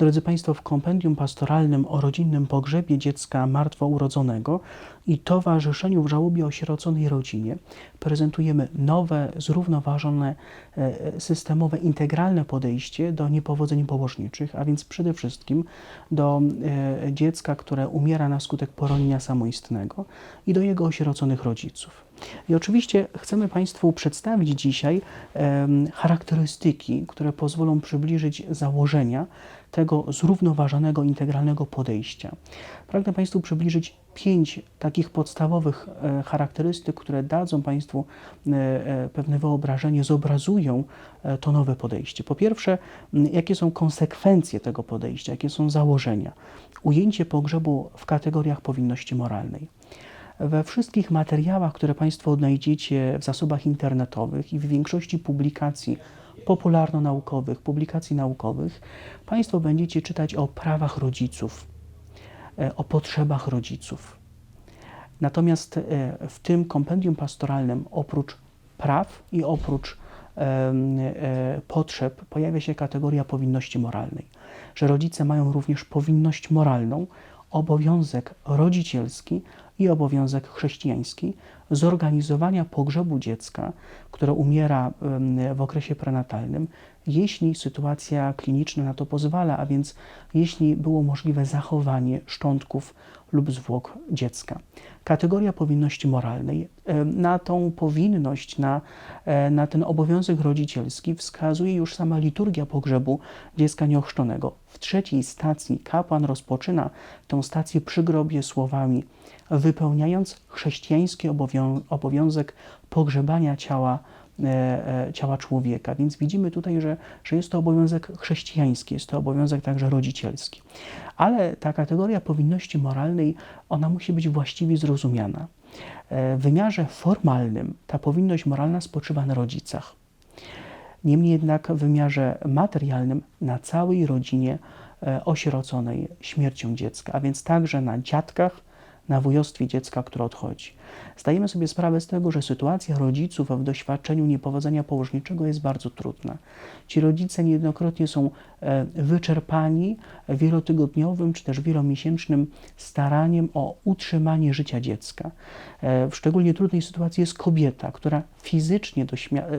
Drodzy Państwo, w kompendium pastoralnym o rodzinnym pogrzebie dziecka martwo urodzonego i towarzyszeniu w żałobie osieroconej rodzinie prezentujemy nowe, zrównoważone, e, systemowe, integralne podejście do niepowodzeń położniczych, a więc przede wszystkim do e, dziecka, które umiera na skutek poronienia samoistnego i do jego osieroconych rodziców. I oczywiście chcemy Państwu przedstawić dzisiaj charakterystyki, które pozwolą przybliżyć założenia tego zrównoważonego, integralnego podejścia. Pragnę Państwu przybliżyć pięć takich podstawowych e, charakterystyk, które dadzą Państwu e, e, pewne wyobrażenie, zobrazują to nowe podejście. Po pierwsze, jakie są konsekwencje tego podejścia, jakie są założenia. Ujęcie pogrzebu w kategoriach powinności moralnej. We wszystkich materiałach, które Państwo odnajdziecie w zasobach internetowych i w większości publikacji popularno-naukowych, publikacji naukowych, Państwo będziecie czytać o prawach rodziców, e, o potrzebach rodziców. Natomiast e, w tym kompendium pastoralnym oprócz praw i oprócz e, potrzeb pojawia się kategoria powinności moralnej, że rodzice mają również powinność moralną, obowiązek rodzicielski i obowiązek chrześcijański zorganizowania pogrzebu dziecka, które umiera w okresie prenatalnym, jeśli sytuacja kliniczna na to pozwala, a więc jeśli było możliwe zachowanie szczątków lub zwłok dziecka. Kategoria powinności moralnej. Em, Na tą powinność, na, e, na ten obowiązek rodzicielski wskazuje już sama liturgia pogrzebu dziecka nieochrzczonego. W trzeciej stacji kapłan rozpoczyna tę stację przy grobie słowami wypełniając chrześcijański obowią- obowiązek pogrzebania ciała, e, e, ciała człowieka. Więc widzimy tutaj, że, że jest to obowiązek chrześcijański, jest to obowiązek także rodzicielski. Ale ta kategoria powinności moralnej, ona musi być właściwie zrozumiana. E, W wymiarze formalnym ta powinność moralna spoczywa na rodzicach. Niemniej jednak w wymiarze materialnym na całej rodzinie e, osieroconej śmiercią dziecka, a więc także na dziadkach, na wujostwie dziecka, które odchodzi. Zdajemy sobie sprawę z tego, że sytuacja rodziców w doświadczeniu niepowodzenia położniczego jest bardzo trudna. Ci rodzice niejednokrotnie są e, wyczerpani wielotygodniowym czy też wielomiesięcznym staraniem o utrzymanie życia dziecka. E, W szczególnie trudnej sytuacji jest kobieta, która fizycznie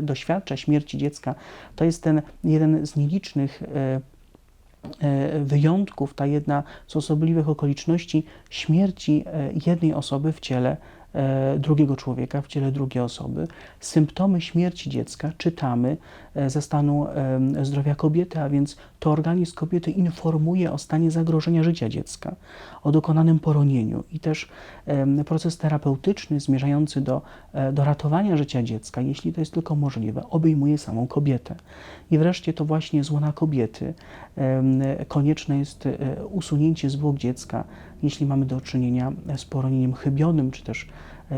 doświadcza śmierci dziecka. To jest ten jeden z nielicznych e, wyjątków, ta jedna z osobliwych okoliczności śmierci e, jednej osoby w ciele e, drugiego człowieka, w ciele drugiej osoby. Symptomy śmierci dziecka czytamy e, ze stanu zdrowia kobiety, a więc to organizm kobiety informuje o stanie zagrożenia życia dziecka, o dokonanym poronieniu i też proces terapeutyczny zmierzający do, e, do ratowania życia dziecka, jeśli to jest tylko możliwe, obejmuje samą kobietę. I wreszcie to właśnie z łona kobiety konieczne jest e, usunięcie zwłok dziecka, jeśli mamy do czynienia z poronieniem chybionym, czy też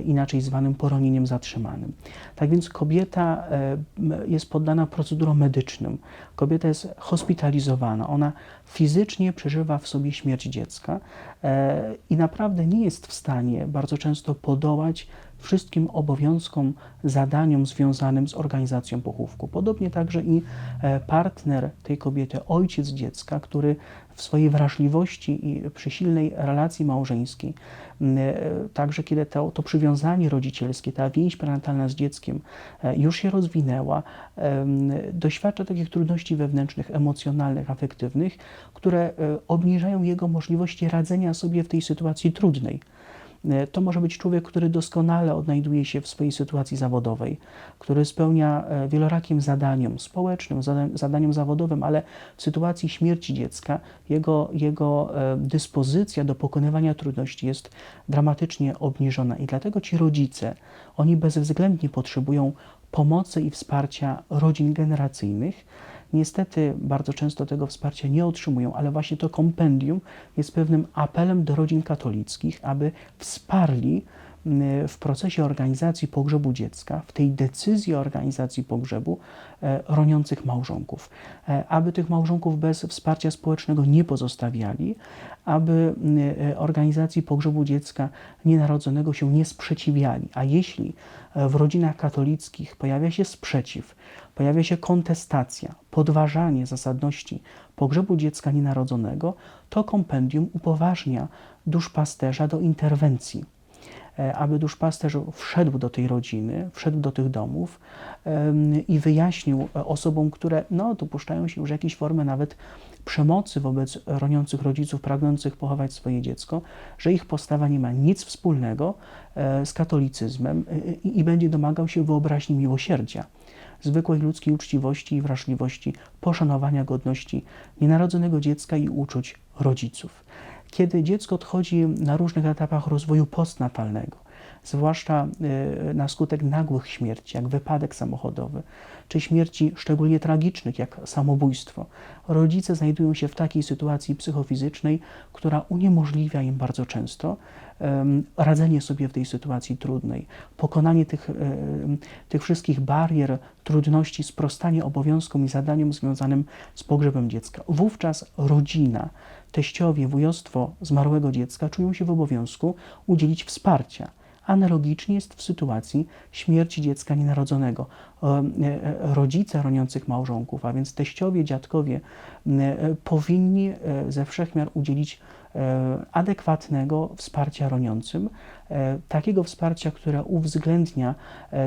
inaczej zwanym poronieniem zatrzymanym. Tak więc kobieta e, jest poddana procedurom medycznym. Kobieta jest hospitalizowana. Ona fizycznie przeżywa w sobie śmierć dziecka e, i naprawdę nie jest w stanie bardzo często podołać wszystkim obowiązkom, zadaniom związanym z organizacją pochówku. Podobnie także i e, partner tej kobiety, ojciec dziecka, który w swojej wrażliwości i przy silnej relacji małżeńskiej, m, e, także kiedy to, to przywiązanie rodzicielskie, ta więź prenatalna z dzieckiem e, już się rozwinęła, doświadcza takich trudności wewnętrznych, emocjonalnych, afektywnych, które e, obniżają jego możliwości radzenia sobie w tej sytuacji trudnej. E, To może być człowiek, który doskonale odnajduje się w swojej sytuacji zawodowej, który spełnia e, wielorakim zadaniom społecznym, zada- zadaniom zawodowym, ale w sytuacji śmierci dziecka jego, jego e, dyspozycja do pokonywania trudności jest dramatycznie obniżona. I dlatego ci rodzice, oni bezwzględnie potrzebują pomocy i wsparcia rodzin generacyjnych. Niestety bardzo często tego wsparcia nie otrzymują, ale właśnie to kompendium jest pewnym apelem do rodzin katolickich, aby wsparli w procesie organizacji pogrzebu dziecka, w tej decyzji organizacji pogrzebu e, roniących małżonków, e, aby tych małżonków bez wsparcia społecznego nie pozostawiali, aby e, organizacji pogrzebu dziecka nienarodzonego się nie sprzeciwiali. A jeśli w rodzinach katolickich pojawia się sprzeciw, pojawia się kontestacja, podważanie zasadności pogrzebu dziecka nienarodzonego, to kompendium upoważnia duszpasterza do interwencji. E, aby duszpasterz wszedł do tej rodziny, wszedł do tych domów i wyjaśnił osobom, które no, dopuszczają się już jakiejś formy nawet przemocy wobec roniących rodziców pragnących pochować swoje dziecko, że ich postawa nie ma nic wspólnego e, z katolicyzmem e, i będzie domagał się wyobraźni miłosierdzia zwykłej ludzkiej uczciwości i wrażliwości, poszanowania godności nienarodzonego dziecka i uczuć rodziców. Kiedy dziecko odchodzi na różnych etapach rozwoju postnatalnego, zwłaszcza y, na skutek nagłych śmierci, jak wypadek samochodowy, czy śmierci szczególnie tragicznych, jak samobójstwo, rodzice znajdują się w takiej sytuacji psychofizycznej, która uniemożliwia im bardzo często radzenie sobie w tej sytuacji trudnej, pokonanie tych, tych wszystkich barier, trudności, sprostanie obowiązkom i zadaniom związanym z pogrzebem dziecka. Wówczas rodzina, teściowie, wujostwo zmarłego dziecka czują się w obowiązku udzielić wsparcia. Analogicznie jest w sytuacji śmierci dziecka nienarodzonego. E, e, rodzice roniących małżonków, a więc teściowie, dziadkowie, e, powinni ze wszechmiar udzielić adekwatnego wsparcia roniącym, takiego wsparcia, które uwzględnia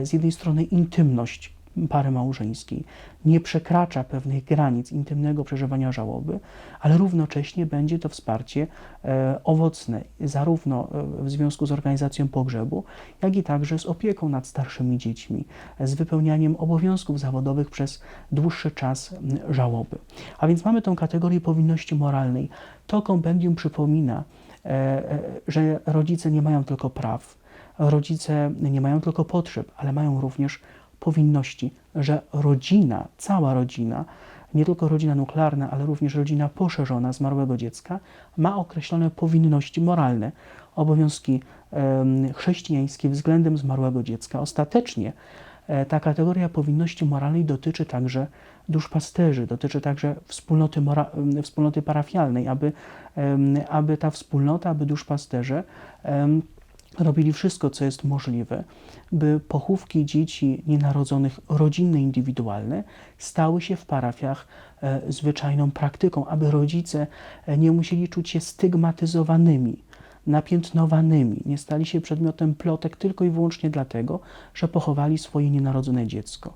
z jednej strony intymność pary małżeńskiej, nie przekracza pewnych granic intymnego przeżywania żałoby, ale równocześnie będzie to wsparcie e, owocne, zarówno e, w związku z organizacją pogrzebu, jak i także z opieką nad starszymi dziećmi, z wypełnianiem obowiązków zawodowych przez dłuższy czas żałoby. A więc mamy tę kategorię powinności moralnej. To kompendium przypomina, e, że rodzice nie mają tylko praw, rodzice nie mają tylko potrzeb, ale mają również powinności, że rodzina, cała rodzina, nie tylko rodzina nuklearna, ale również rodzina poszerzona zmarłego dziecka, ma określone powinności moralne, obowiązki chrześcijańskie względem zmarłego dziecka. Ostatecznie e, ta kategoria powinności moralnej dotyczy także duszpasterzy, dotyczy także wspólnoty, wspólnoty parafialnej, aby, aby ta wspólnota, aby duszpasterze robili wszystko, co jest możliwe, by pochówki dzieci nienarodzonych rodzinne, indywidualne stały się w parafiach e, zwyczajną praktyką, aby rodzice e, nie musieli czuć się stygmatyzowanymi, napiętnowanymi, nie stali się przedmiotem plotek tylko i wyłącznie dlatego, że pochowali swoje nienarodzone dziecko,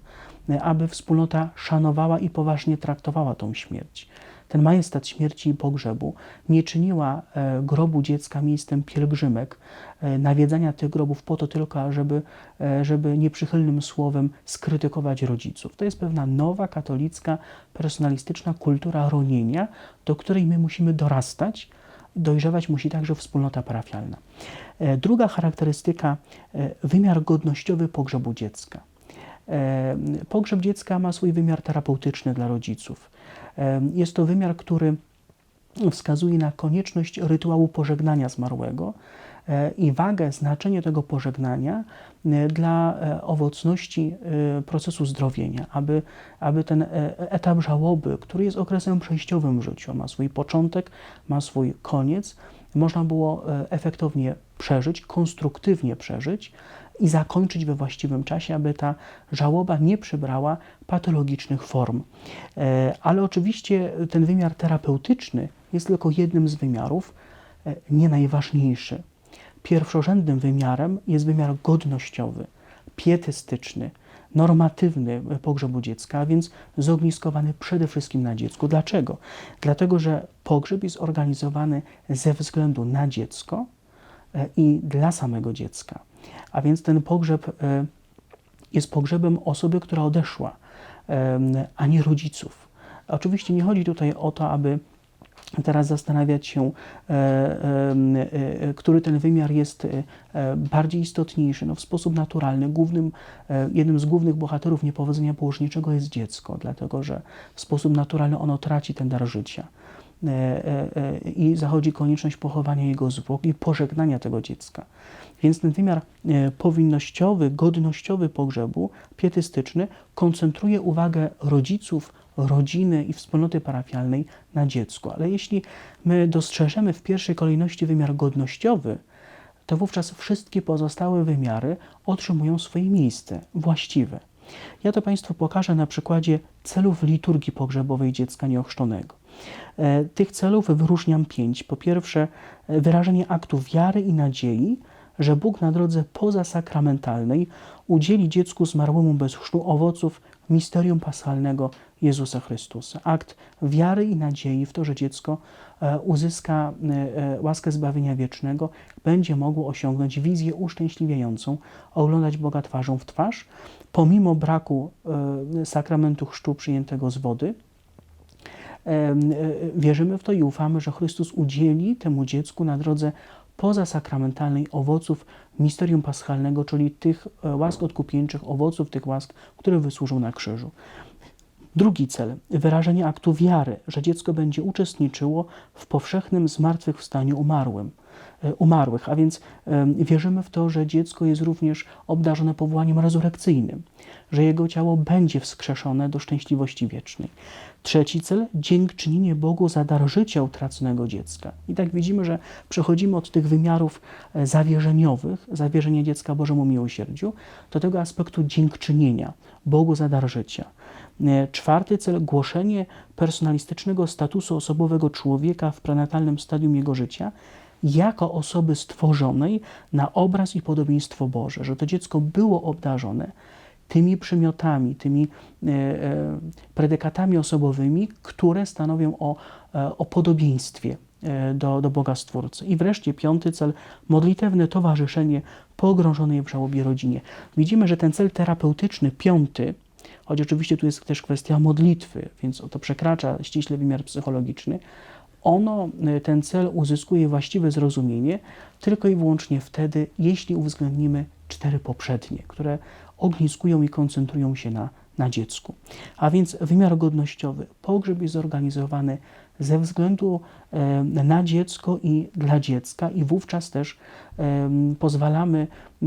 e, aby wspólnota szanowała i poważnie traktowała tą śmierć ten majestat śmierci i pogrzebu nie czyniła e, grobu dziecka miejscem pielgrzymek, e, nawiedzania tych grobów po to tylko, żeby, e, żeby nieprzychylnym słowem skrytykować rodziców. To jest pewna nowa, katolicka, personalistyczna kultura ronienia, do której my musimy dorastać. Dojrzewać musi także wspólnota parafialna. Druga charakterystyka, wymiar godnościowy pogrzebu dziecka. Pogrzeb dziecka ma swój wymiar terapeutyczny dla rodziców. Jest to wymiar, który wskazuje na konieczność rytuału pożegnania zmarłego e, i wagę, znaczenie tego pożegnania e, dla e, owocności procesu zdrowienia, aby, aby ten etap żałoby, który jest okresem przejściowym w życiu, ma swój początek, ma swój koniec, można było efektownie przeżyć, konstruktywnie przeżyć, i zakończyć we właściwym czasie, aby ta żałoba nie przybrała patologicznych form. E, ale oczywiście ten wymiar terapeutyczny jest tylko jednym z wymiarów, e, nie najważniejszy. Pierwszorzędnym wymiarem jest wymiar godnościowy, pietystyczny, normatywny pogrzebu dziecka, a więc zogniskowany przede wszystkim na dziecku. Dlaczego? Dlatego, że pogrzeb jest organizowany ze względu na dziecko e, i dla samego dziecka. A więc ten pogrzeb e, jest pogrzebem osoby, która odeszła, a nie rodziców. Oczywiście nie chodzi tutaj o to, aby teraz zastanawiać się, e, e, który ten wymiar jest bardziej istotniejszy. No, w sposób naturalny głównym, jednym z głównych bohaterów niepowodzenia położniczego jest dziecko, dlatego że w sposób naturalny ono traci ten dar życia. E, e, e, i zachodzi konieczność pochowania jego zwłok i pożegnania tego dziecka. Więc ten wymiar powinnościowy, godnościowy pogrzebu, pietystyczny, koncentruje uwagę rodziców, rodziny i wspólnoty parafialnej na dziecku. Ale jeśli my dostrzeżemy w pierwszej kolejności wymiar godnościowy, to wówczas wszystkie pozostałe wymiary otrzymują swoje miejsce właściwe. Ja to Państwu pokażę na przykładzie celów liturgii pogrzebowej dziecka nieochrzczonego. E, tych celów wyróżniam pięć. Po pierwsze, e, wyrażenie aktu wiary i nadziei, że Bóg na drodze pozasakramentalnej udzieli dziecku zmarłemu bez chrztu owoców misterium paschalnego Jezusa Chrystusa. Akt wiary i nadziei w to, że dziecko e, uzyska łaskę zbawienia wiecznego, będzie mogło osiągnąć wizję uszczęśliwiającą, oglądać Boga twarzą w twarz, pomimo braku sakramentu chrztu przyjętego z wody wierzymy w to i ufamy, że Chrystus udzieli temu dziecku na drodze pozasakramentalnej owoców misterium paschalnego, czyli tych e, łask odkupieńczych, owoców tych łask, które wysłużą na krzyżu. Drugi cel, wyrażenie aktu wiary, że dziecko będzie uczestniczyło w powszechnym zmartwychwstaniu umarłym. E, umarłych, a więc wierzymy w to, że dziecko jest również obdarzone powołaniem rezurekcyjnym, że jego ciało będzie wskrzeszone do szczęśliwości wiecznej. Trzeci cel dziękczynienie Bogu za dar życia utraconego dziecka. I tak widzimy, że przechodzimy od tych wymiarów e, zawierzeniowych, zawierzenie dziecka Bożemu miłosierdziu, do tego aspektu dziękczynienia Bogu za dar życia. E, czwarty cel głoszenie personalistycznego statusu osobowego człowieka w prenatalnym stadium jego życia jako osoby stworzonej na obraz i podobieństwo Boże, że to dziecko było obdarzone tymi przymiotami, tymi e, e, predykatami osobowymi, które stanowią o, o podobieństwie do, do Boga Stwórcy. I wreszcie piąty cel, modlitewne towarzyszenie pogrążonej w żałobie rodzinie. Widzimy, że ten cel terapeutyczny, piąty, choć oczywiście tu jest też kwestia modlitwy, więc to przekracza ściśle wymiar psychologiczny, ono, y, ten cel uzyskuje właściwe zrozumienie tylko i wyłącznie wtedy, jeśli uwzględnimy cztery poprzednie, które ogniskują i koncentrują się na, na dziecku. A więc wymiar godnościowy. Pogrzeb jest zorganizowany ze względu na dziecko i dla dziecka, i wówczas też pozwalamy e,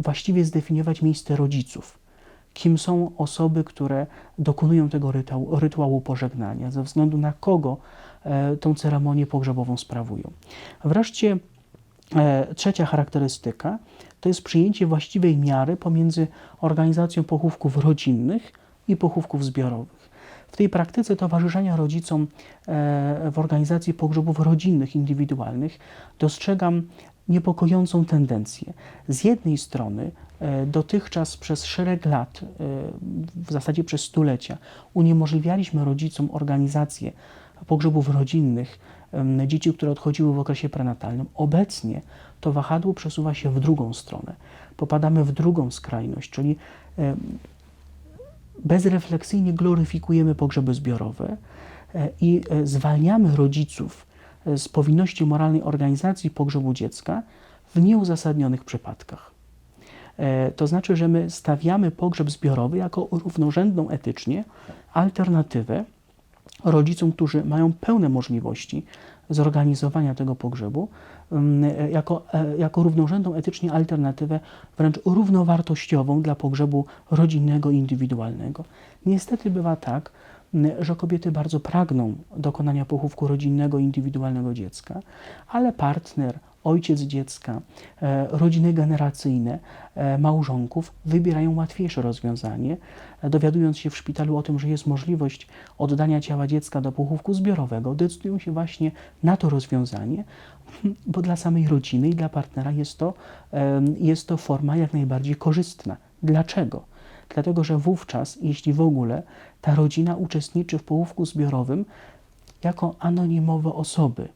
właściwie zdefiniować miejsce rodziców. Kim są osoby, które dokonują tego rytuału, rytuału pożegnania, ze względu na kogo E, tą ceremonię pogrzebową sprawują. Wreszcie e, trzecia charakterystyka to jest przyjęcie właściwej miary pomiędzy organizacją pochówków rodzinnych i pochówków zbiorowych. W tej praktyce towarzyszenia rodzicom e, w organizacji pogrzebów rodzinnych, indywidualnych dostrzegam niepokojącą tendencję. Z jednej strony dotychczas przez szereg lat, w zasadzie przez stulecia, uniemożliwialiśmy rodzicom organizację pogrzebów rodzinnych dzieci, które odchodziły w okresie prenatalnym. Obecnie to wahadło przesuwa się w drugą stronę. Popadamy w drugą skrajność, czyli bezrefleksyjnie gloryfikujemy pogrzeby zbiorowe e, i e, zwalniamy rodziców e, z powinności moralnej organizacji pogrzebu dziecka w nieuzasadnionych przypadkach. To znaczy, że my stawiamy pogrzeb zbiorowy jako równorzędną etycznie alternatywę rodzicom, którzy mają pełne możliwości zorganizowania tego pogrzebu, mm, jako, e, jako równorzędną etycznie alternatywę, wręcz równowartościową dla pogrzebu rodzinnego indywidualnego. Niestety bywa tak, mm, że kobiety bardzo pragną dokonania pochówku rodzinnego, indywidualnego dziecka, ale partner, ojciec dziecka, e, rodziny generacyjne e, małżonków wybierają łatwiejsze rozwiązanie, e, dowiadując się w szpitalu o tym, że jest możliwość oddania ciała dziecka do pochówku zbiorowego, decydują się właśnie na to rozwiązanie, bo dla samej rodziny i dla partnera jest to, jest to forma jak najbardziej korzystna. Dlaczego? Dlatego, że wówczas, jeśli w ogóle, ta rodzina uczestniczy w pochówku zbiorowym jako anonimowe osoby,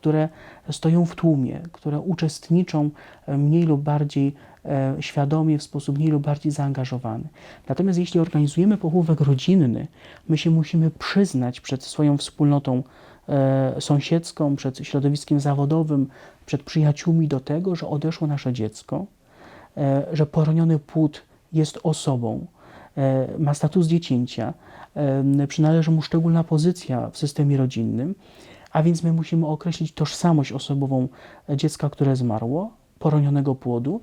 które stoją w tłumie, które uczestniczą e, mniej lub bardziej e, świadomie, w sposób mniej lub bardziej zaangażowany. Natomiast jeśli organizujemy pochówek rodzinny, my się musimy przyznać przed swoją wspólnotą e, sąsiedzką, przed środowiskiem zawodowym, przed przyjaciółmi do tego, że odeszło nasze dziecko, że poroniony płód jest osobą, ma status dziecięcia, przynależy mu szczególna pozycja w systemie rodzinnym, a więc my musimy określić tożsamość osobową dziecka, które zmarło, poronionego płodu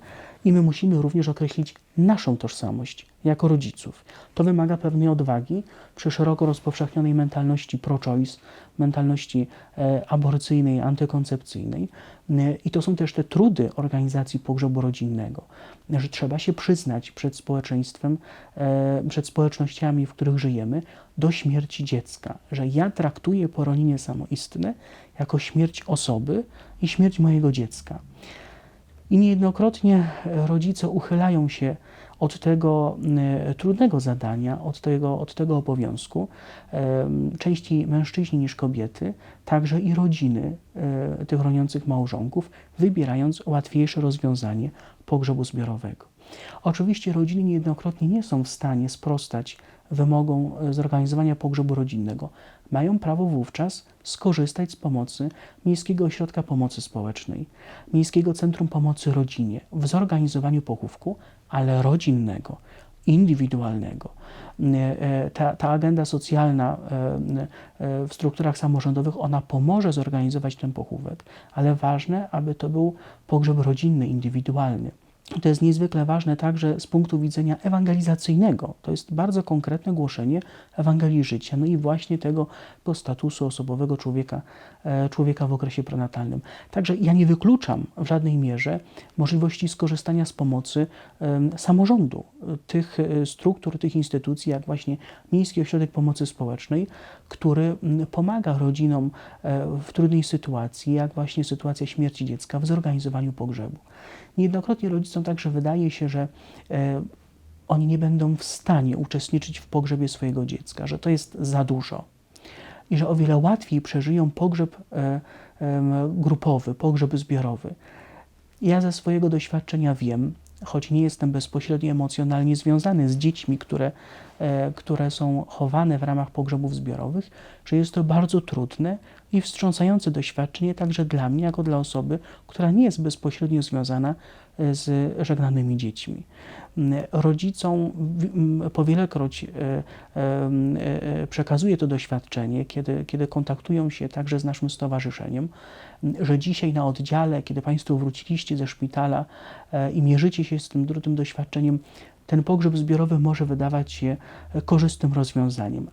i my musimy również określić naszą tożsamość jako rodziców. To wymaga pewnej odwagi przy szeroko rozpowszechnionej mentalności pro-choice, mentalności e, aborcyjnej, antykoncepcyjnej. E, I to są też te trudy organizacji pogrzebu rodzinnego, że trzeba się przyznać przed społeczeństwem, e, przed społecznościami, w których żyjemy, do śmierci dziecka, że ja traktuję poronienie samoistne jako śmierć osoby i śmierć mojego dziecka. I niejednokrotnie rodzice uchylają się od tego e, trudnego zadania, od tego, od tego obowiązku, e, częściej mężczyźni niż kobiety, także i rodziny e, tych roniących małżonków, wybierając łatwiejsze rozwiązanie pogrzebu zbiorowego. Oczywiście rodziny niejednokrotnie nie są w stanie sprostać wymogom zorganizowania pogrzebu rodzinnego. Mają prawo wówczas skorzystać z pomocy Miejskiego Ośrodka Pomocy Społecznej, Miejskiego Centrum Pomocy Rodzinie w zorganizowaniu pochówku, ale rodzinnego, indywidualnego. Ta, ta agenda socjalna w strukturach samorządowych, ona pomoże zorganizować ten pochówek, ale ważne, aby to był pogrzeb rodzinny, indywidualny. To jest niezwykle ważne także z punktu widzenia ewangelizacyjnego. To jest bardzo konkretne głoszenie Ewangelii życia, no i właśnie tego statusu osobowego człowieka, e, człowieka w okresie prenatalnym. Także ja nie wykluczam w żadnej mierze możliwości skorzystania z pomocy samorządu, tych e, struktur, tych instytucji, jak właśnie Miejski Ośrodek Pomocy Społecznej, który pomaga rodzinom e, w trudnej sytuacji, jak właśnie sytuacja śmierci dziecka w zorganizowaniu pogrzebu. Niejednokrotnie rodzicom także wydaje się, że e, oni nie będą w stanie uczestniczyć w pogrzebie swojego dziecka, że to jest za dużo i że o wiele łatwiej przeżyją pogrzeb e, grupowy, pogrzeb zbiorowy. Ja ze swojego doświadczenia wiem, choć nie jestem bezpośrednio emocjonalnie związany z dziećmi, które, e, które są chowane w ramach pogrzebów zbiorowych, że jest to bardzo trudne i wstrząsające doświadczenie także dla mnie, jako dla osoby, która nie jest bezpośrednio związana e, z żegnanymi dziećmi. Mm, rodzicom mm, powielekroć e, przekazuję to doświadczenie, kiedy, kiedy kontaktują się także z naszym stowarzyszeniem, że dzisiaj na oddziale, kiedy Państwo wróciliście ze szpitala i mierzycie się z tym trudnym doświadczeniem, ten pogrzeb zbiorowy może wydawać się korzystnym rozwiązaniem.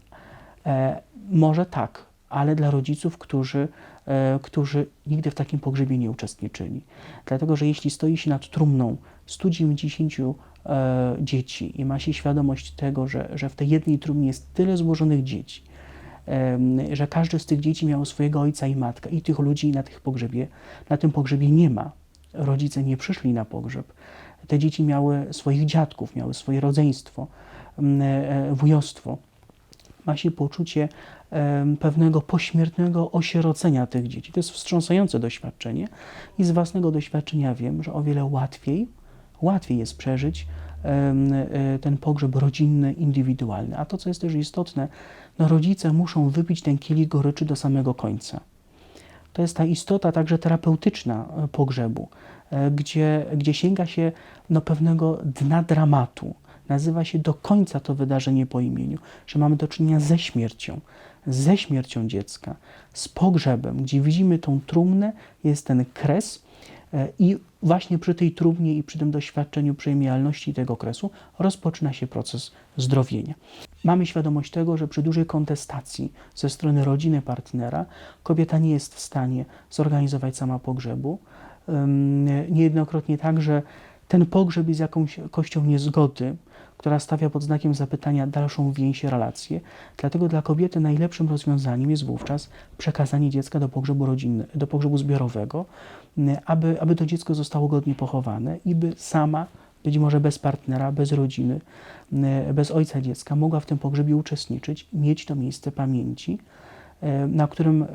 E, może tak, ale dla rodziców, którzy, e, którzy nigdy w takim pogrzebie nie uczestniczyli. Dlatego, że jeśli stoi się nad trumną 190 e, dzieci i ma się świadomość tego, że, że w tej jednej trumnie jest tyle złożonych dzieci, że każdy z tych dzieci miał swojego ojca i matkę i tych ludzi na, tych pogrzebie, na tym pogrzebie nie ma. Rodzice nie przyszli na pogrzeb. Te dzieci miały swoich dziadków, miały swoje rodzeństwo, e, wujostwo. Ma się poczucie pewnego pośmiertnego osierocenia tych dzieci. To jest wstrząsające doświadczenie i z własnego doświadczenia wiem, że o wiele łatwiej, łatwiej jest przeżyć e, ten pogrzeb rodzinny, indywidualny. A to, co jest też istotne, no rodzice muszą wypić ten kielich goryczy do samego końca. To jest ta istota także terapeutyczna e, pogrzebu, e, gdzie, gdzie sięga się no, pewnego dna dramatu. Nazywa się do końca to wydarzenie po imieniu, że mamy do czynienia ze śmiercią, ze śmiercią dziecka, z pogrzebem, gdzie widzimy tą trumnę, jest ten kres e, i właśnie przy tej trumnie i przy tym doświadczeniu przejmialności tego okresu rozpoczyna się proces zdrowienia. Mamy świadomość tego, że przy dużej kontestacji ze strony rodziny partnera kobieta nie jest w stanie zorganizować sama pogrzebu. Niejednokrotnie także ten pogrzeb jest jakąś kością niezgody, która stawia pod znakiem zapytania dalszą więź relacje. Dlatego dla kobiety najlepszym rozwiązaniem jest wówczas przekazanie dziecka do pogrzebu rodzinnego, do pogrzebu zbiorowego, aby, aby to dziecko zostało godnie pochowane i by sama, być może bez partnera, bez rodziny, bez ojca dziecka, mogła w tym pogrzebie uczestniczyć, mieć to miejsce pamięci, e, na którym e, e,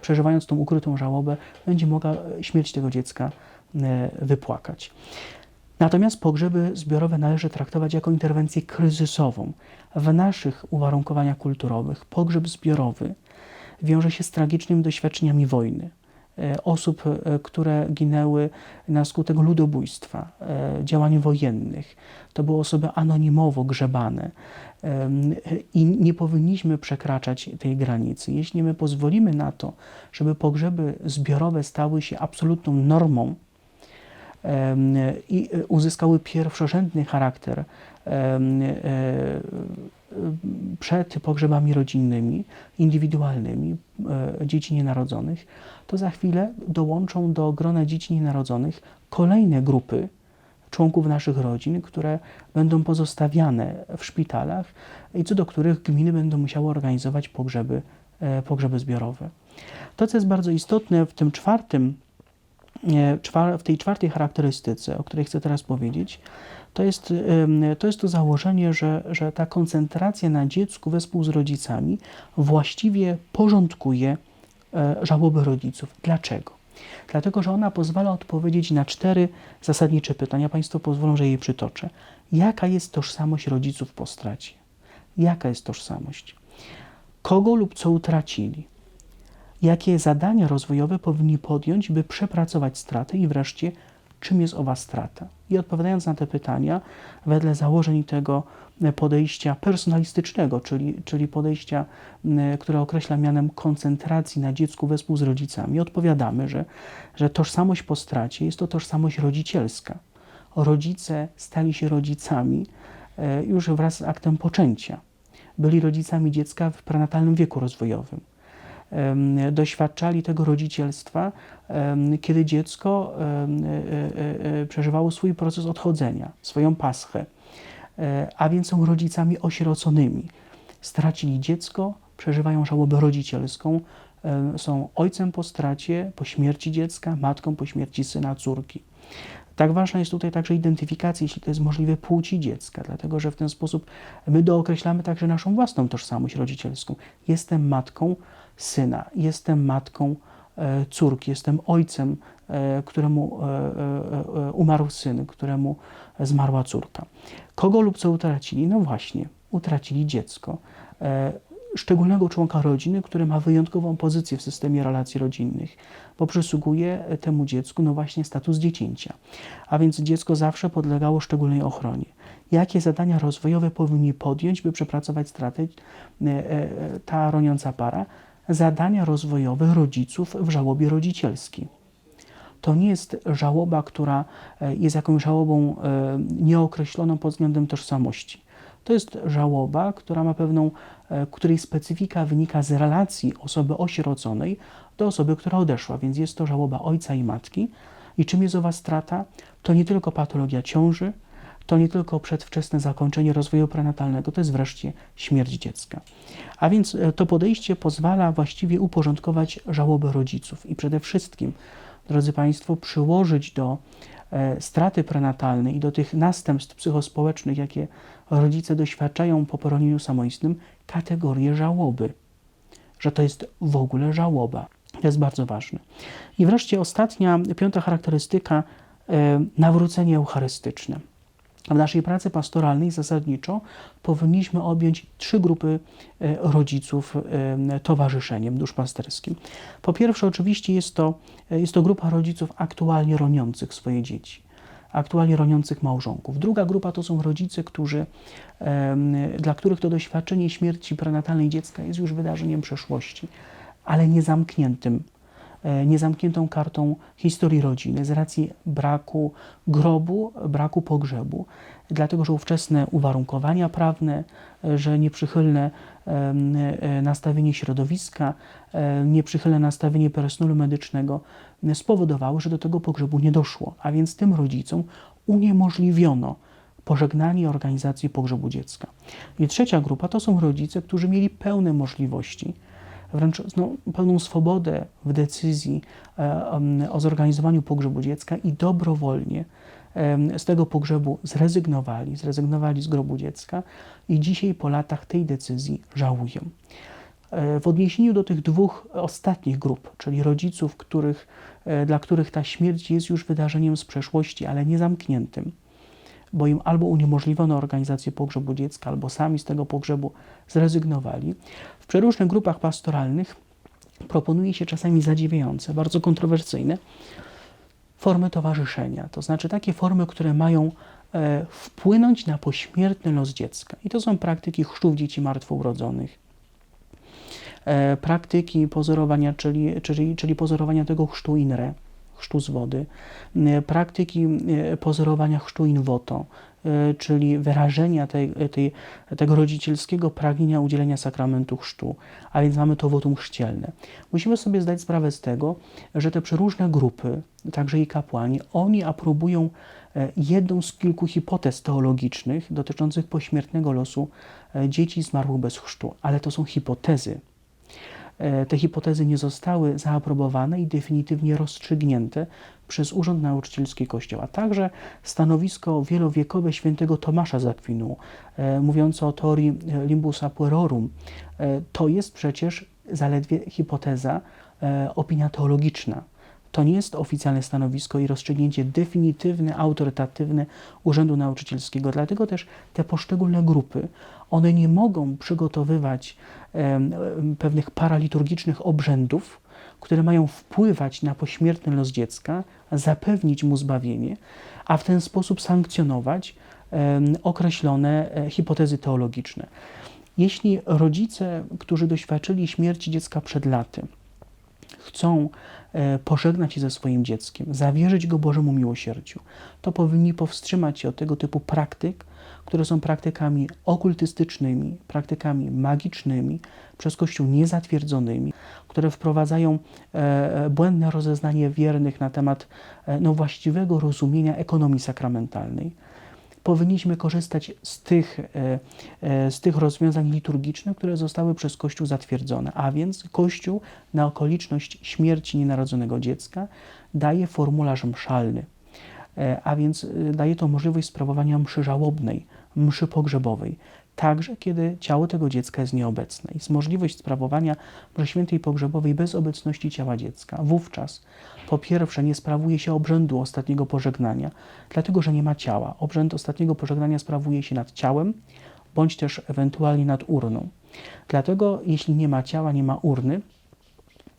przeżywając tą ukrytą żałobę, będzie mogła śmierć tego dziecka wypłakać. Natomiast pogrzeby zbiorowe należy traktować jako interwencję kryzysową. W naszych uwarunkowaniach kulturowych pogrzeb zbiorowy wiąże się z tragicznymi doświadczeniami wojny. e, osób, e, które ginęły na skutek ludobójstwa, e, działań wojennych. To były osoby anonimowo grzebane i nie powinniśmy przekraczać tej granicy. Jeśli my pozwolimy na to, żeby pogrzeby zbiorowe stały się absolutną normą, i uzyskały pierwszorzędny charakter przed pogrzebami rodzinnymi, indywidualnymi e, dzieci nienarodzonych, to za chwilę dołączą do grona dzieci nienarodzonych kolejne grupy członków naszych rodzin, które będą pozostawiane w szpitalach i co do których gminy będą musiały organizować pogrzeby, e, pogrzeby zbiorowe. To, co jest bardzo istotne w tym czwartym, czwar- w tej czwartej charakterystyce, o której chcę teraz powiedzieć, to jest, to jest to założenie, że, że ta koncentracja na dziecku wespół z rodzicami właściwie porządkuje e, żałobę rodziców. Dlaczego? Dlatego, że ona pozwala odpowiedzieć na cztery zasadnicze pytania. Państwo pozwolą, że je przytoczę. Jaka jest tożsamość rodziców po stracie? Jaka jest tożsamość? Kogo lub co utracili? Jakie zadania rozwojowe powinni podjąć, by przepracować stratę i wreszcie, czym jest owa strata? I odpowiadając na te pytania, wedle założeń tego podejścia personalistycznego, czyli, czyli podejścia, m, które określa mianem koncentracji na dziecku wespół z rodzicami, odpowiadamy, że, że tożsamość po stracie jest to tożsamość rodzicielska. Rodzice stali się rodzicami e, już wraz z aktem poczęcia. Byli rodzicami dziecka w prenatalnym wieku rozwojowym doświadczali tego rodzicielstwa, kiedy dziecko e, e, e, przeżywało swój proces odchodzenia, swoją paschę, a więc są rodzicami osieroconymi. Stracili dziecko, przeżywają żałobę rodzicielską, są ojcem po stracie, po śmierci dziecka, matką po śmierci syna, córki. Tak ważna jest tutaj także identyfikacja, jeśli to jest możliwe, płci dziecka, dlatego że w ten sposób my dookreślamy także naszą własną tożsamość rodzicielską. Jestem matką syna, jestem matką e, córki, jestem ojcem, e, któremu e, umarł syn, któremu zmarła córka. Kogo lub co utracili? No właśnie, utracili dziecko. Szczególnego członka rodziny, który ma wyjątkową pozycję w systemie relacji rodzinnych, bo przysługuje temu dziecku no właśnie status dziecięcia. A więc dziecko zawsze podlegało szczególnej ochronie. Jakie zadania rozwojowe powinni podjąć, by przepracować stratę e, ta roniąca para? Zadania rozwojowe rodziców w żałobie rodzicielskiej. To nie jest żałoba, która e, jest jakąś żałobą e, nieokreśloną pod względem tożsamości. To jest żałoba, która ma pewną, e, której specyfika wynika z relacji osoby osieroconej do osoby, która odeszła, więc jest to żałoba ojca i matki. I czym jest owa strata? To nie tylko patologia ciąży, to nie tylko przedwczesne zakończenie rozwoju prenatalnego, to jest wreszcie śmierć dziecka. A więc e, to podejście pozwala właściwie uporządkować żałobę rodziców i przede wszystkim, drodzy Państwo, przyłożyć do e, straty prenatalnej i do tych następstw psychospołecznych, jakie rodzice doświadczają po poronieniu samoistnym, kategorię żałoby, że to jest w ogóle żałoba. To jest bardzo ważne. I wreszcie ostatnia, piąta charakterystyka, e, nawrócenie eucharystyczne. W naszej pracy pastoralnej zasadniczo powinniśmy objąć trzy grupy e, rodziców e, towarzyszeniem duszpasterskim. Po pierwsze, oczywiście jest to, e, jest to grupa rodziców aktualnie roniących swoje dzieci, aktualnie roniących małżonków. Druga grupa to są rodzice, którzy, dla których to doświadczenie śmierci prenatalnej dziecka jest już wydarzeniem przeszłości, ale niezamkniętym e, niezamkniętą kartą historii rodziny z racji braku grobu, braku pogrzebu, dlatego że ówczesne uwarunkowania prawne, e, że nieprzychylne e, nastawienie środowiska, e, nieprzychylne nastawienie personelu medycznego e, spowodowały, że do tego pogrzebu nie doszło, a więc tym rodzicom uniemożliwiono pożegnanie i organizację pogrzebu dziecka. I trzecia grupa to są rodzice, którzy mieli pełne możliwości, wręcz no, pełną swobodę w decyzji e, o zorganizowaniu pogrzebu dziecka i dobrowolnie z tego pogrzebu zrezygnowali, zrezygnowali z grobu dziecka i dzisiaj po latach tej decyzji żałują. E, W odniesieniu do tych dwóch ostatnich grup, czyli rodziców, których, e, dla których ta śmierć jest już wydarzeniem z przeszłości, ale nie zamkniętym, bo im albo uniemożliwiono organizację pogrzebu dziecka, albo sami z tego pogrzebu zrezygnowali. W przeróżnych grupach pastoralnych proponuje się czasami zadziwiające, bardzo kontrowersyjne formy towarzyszenia, to znaczy takie formy, które mają e, wpłynąć na pośmiertny los dziecka. I to są praktyki chrztów dzieci martwo urodzonych, e, praktyki pozorowania, czyli, czyli, czyli pozorowania tego chrztu in re, chrztu z wody, e, praktyki e, pozorowania chrztu in voto, e, czyli wyrażenia tej, tej, tego rodzicielskiego pragnienia udzielenia sakramentu chrztu, a więc mamy to wotum chrzcielne. Musimy sobie zdać sprawę z tego, że te przeróżne grupy, także i kapłani, oni aprobują jedną z kilku hipotez teologicznych dotyczących pośmiertnego losu dzieci zmarłych bez chrztu, ale to są hipotezy. E, Te hipotezy nie zostały zaaprobowane i definitywnie rozstrzygnięte przez Urząd Nauczycielski Kościoła. Także stanowisko wielowiekowe świętego Tomasza z Akwinu, e, mówiące o teorii e, limbus puerorum, to jest przecież zaledwie hipoteza, opinia teologiczna. To nie jest oficjalne stanowisko i rozstrzygnięcie definitywne, autorytatywne Urzędu Nauczycielskiego. Dlatego też te poszczególne grupy, one nie mogą przygotowywać em, pewnych paraliturgicznych obrzędów, które mają wpływać na pośmiertny los dziecka, zapewnić mu zbawienie, a w ten sposób sankcjonować em, określone e, hipotezy teologiczne. Jeśli rodzice, którzy doświadczyli śmierci dziecka przed laty, chcą pożegnać się ze swoim dzieckiem, zawierzyć go Bożemu miłosierdziu, to powinni powstrzymać się od tego typu praktyk, które są praktykami okultystycznymi, praktykami magicznymi, przez Kościół niezatwierdzonymi, które wprowadzają e, e, błędne rozeznanie wiernych na temat e, no, właściwego rozumienia ekonomii sakramentalnej powinniśmy korzystać z tych, e, e, z tych rozwiązań liturgicznych, które zostały przez Kościół zatwierdzone. A więc Kościół na okoliczność śmierci nienarodzonego dziecka daje formularz mszalny, E, a więc daje to możliwość sprawowania mszy żałobnej, mszy pogrzebowej, także kiedy ciało tego dziecka jest nieobecne. Jest możliwość sprawowania mszy świętej pogrzebowej bez obecności ciała dziecka. Wówczas po pierwsze nie sprawuje się obrzędu ostatniego pożegnania, dlatego że nie ma ciała. Obrzęd ostatniego pożegnania sprawuje się nad ciałem, bądź też ewentualnie nad urną. Dlatego jeśli nie ma ciała, nie ma urny,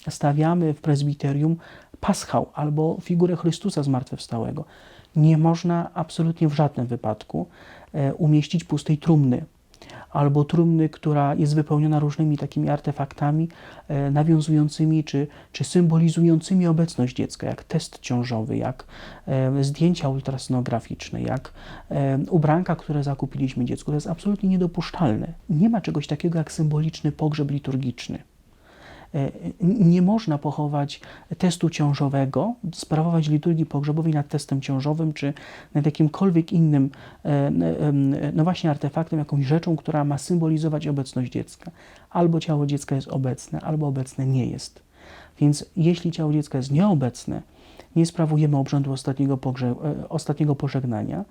stawiamy w prezbiterium paschał albo figurę Chrystusa zmartwychwstałego. Nie można absolutnie w żadnym wypadku e, umieścić pustej trumny albo trumny, która jest wypełniona różnymi takimi artefaktami e, nawiązującymi czy, czy symbolizującymi obecność dziecka, jak test ciążowy, jak e, zdjęcia ultrasonograficzne, jak e, ubranka, które zakupiliśmy dziecku. To jest absolutnie niedopuszczalne. Nie ma czegoś takiego jak symboliczny pogrzeb liturgiczny. E, Nie można pochować testu ciążowego, sprawować liturgii pogrzebowej nad testem ciążowym, czy nad jakimkolwiek innym, e, e, no właśnie artefaktem, jakąś rzeczą, która ma symbolizować obecność dziecka. Albo ciało dziecka jest obecne, albo obecne nie jest. Więc jeśli ciało dziecka jest nieobecne, nie sprawujemy obrzędu ostatniego, pogrze- ostatniego pożegnania,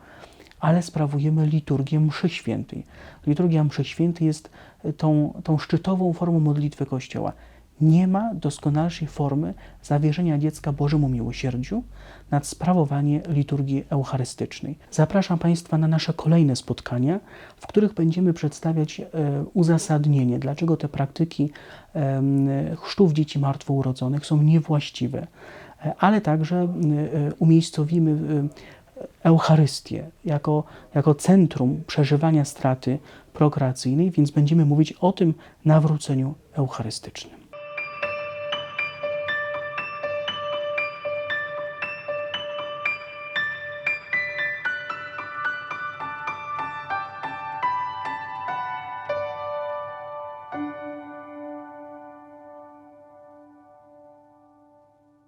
ale sprawujemy liturgię mszy świętej. Liturgia mszy świętej jest tą, tą szczytową formą modlitwy Kościoła. Nie ma doskonalszej formy zawierzenia dziecka Bożemu miłosierdziu nad sprawowanie liturgii eucharystycznej. Zapraszam Państwa na nasze kolejne spotkania, w których będziemy przedstawiać e, uzasadnienie, dlaczego te praktyki chrztów dzieci martwo urodzonych są niewłaściwe, e, ale także e, umiejscowimy Eucharystię jako, jako centrum przeżywania straty prokreacyjnej, więc będziemy mówić o tym nawróceniu eucharystycznym.